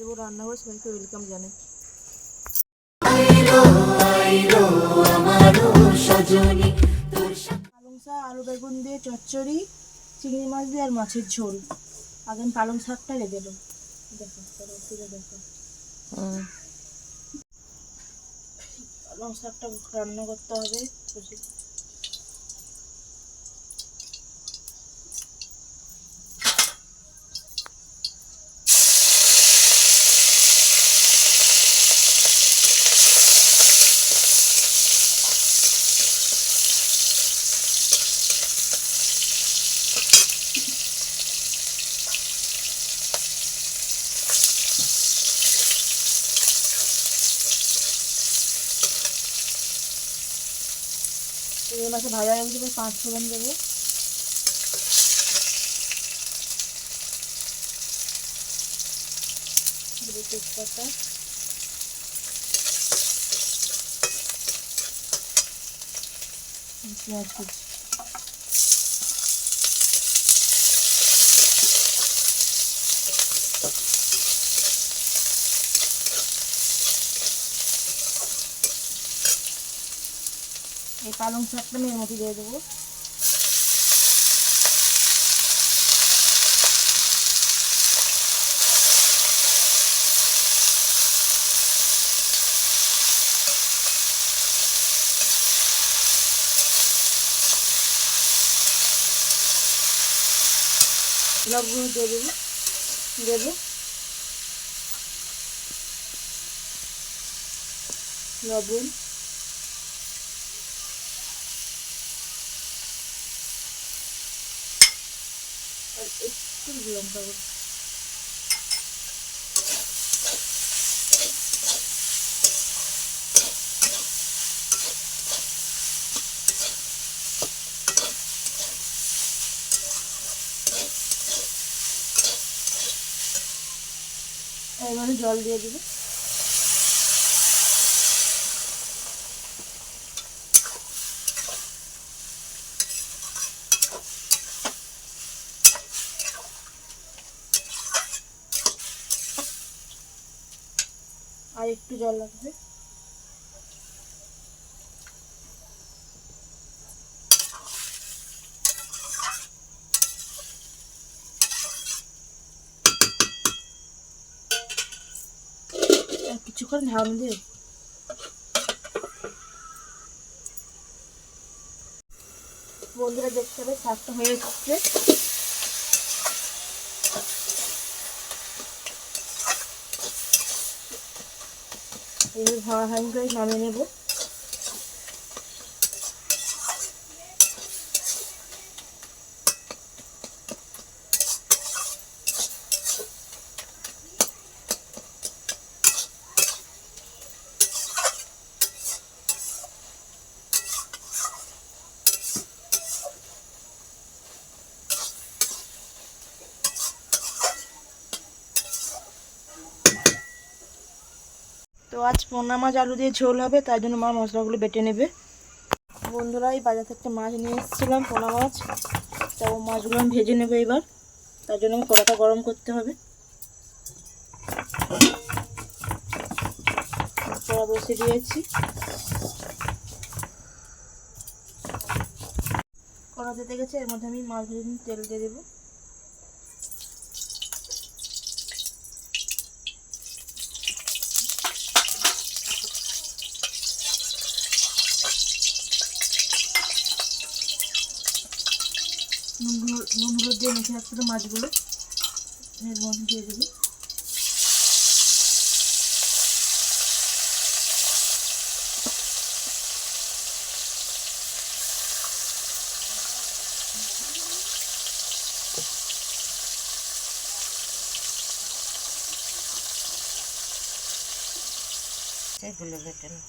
দেবো রান্নাঘর সবাইকে ওয়েলকাম জানাই। পালং শাক আলু বেগুন দিয়ে চচ্চড়ি চিংড়ি মাছ দিয়ে আর মাছের ঝোল। আগে পালং শাকটা রেঁধে দেবো। দেখো দেখো। পালং শাকটা রান্না করতে হবে। মাছে ভাজা হয়ে গেছে পাঁচ ফোড়ন দেবো তেজপাতা। পেঁয়াজ কুচি। এই পালং শাকটা আমি এর মধ্যে দিয়ে দেবো। লবণ দিয়ে দেবো দেবো। লবণ আর একটু লঙ্কা গুঁড়ো এবারে জল দিয়ে দিবি আর একটু জল লাগবে। কিছুক্ষণ ঢাল দিয়ে বন্ধুরা দেখতে হবে শাকটা হয়ে এসছে হাইন করে নামিয়ে নেব। তো আজ পোনা মাছ, আলু দিয়ে ঝোল হবে, তাই জন্য মা মশলাগুলো বেটে নেবে। বন্ধুরা, এই বাজার থেকে মাছ নিয়ে এসেছিলাম পোনা মাছ। তো মাছগুলো আমি ভেজে নেব এবার। তার জন্য আমি কড়াটা গরম করতে হবে। কড়া বসে দিয়েছি। কড়া দিতে গেছে, এর মধ্যে আমি মাছ ভেজে তেল দিয়ে দেবো। দিয়ে মেখে রাখতে মাছগুলো এর মধ্যে দিয়ে দেবো। এগুলো বেটে নেব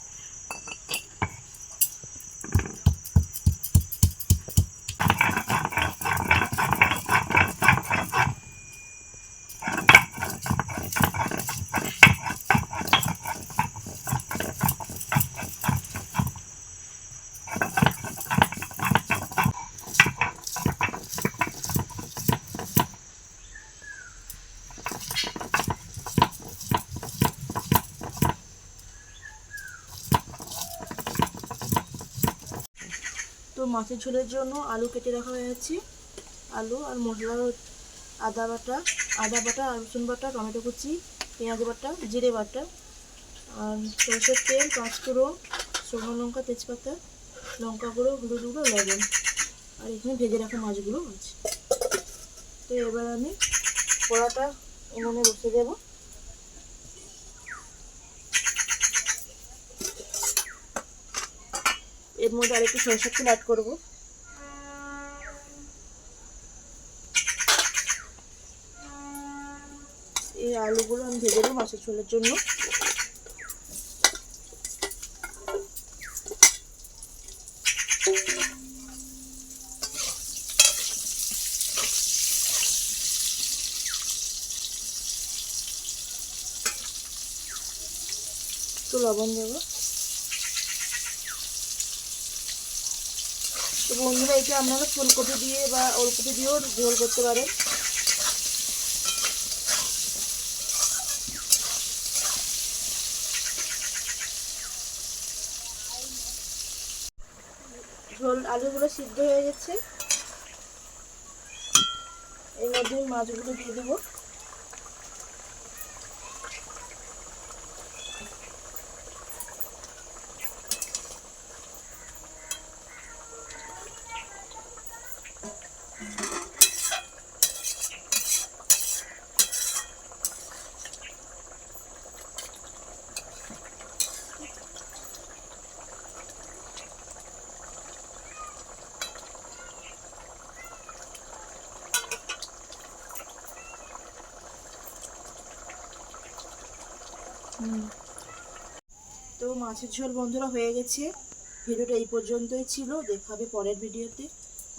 তো মাছের ঝোলের জন্য আলু কেটে রাখা হয়েছে। আলু আর মশলা, আদা বাটা আদা বাটা, রসুন বাটা, টমেটো কুচি, পেঁয়াজ বাটা, জিরে বাটা আর সরষের তেল, পাঁচফোড়ন, শুকনো লঙ্কা, তেজপাতা, লঙ্কা গুঁড়ো হলুদ গুঁড়ো, লবণ। আর এখানে ভেজে রাখা মাছগুলো আছে। তো এবার আমি কড়াটা উনুনে বসে দেবো। এর মধ্যে আরেকটু সরষের তেল অ্যাড করব। এই আলুগুলো আমি ভেজে নেব মাছের ঝোলের জন্য। একটু লবণ দেবো। তো বন্ধুরা, এটা আপনারা ফুলকপি দিয়ে বা ওলকপি দিয়েও ঝোল করতে পারেন। ঝোল, আলুগুলো সিদ্ধ হয়ে গেছে। এর মধ্যে মাছগুলো দিয়ে দেবো। তো মাছের ঝোল বন্ধুরা হয়ে গেছে। ভিডিওটা এই পর্যন্তই ছিল। দেখাবে পরের ভিডিওতে।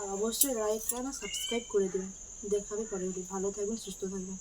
আর অবশ্যই লাইক না সাবস্ক্রাইব করে দেবেন। দেখাবে পরের ভিডিও। ভালো থাকবেন, সুস্থ থাকবেন।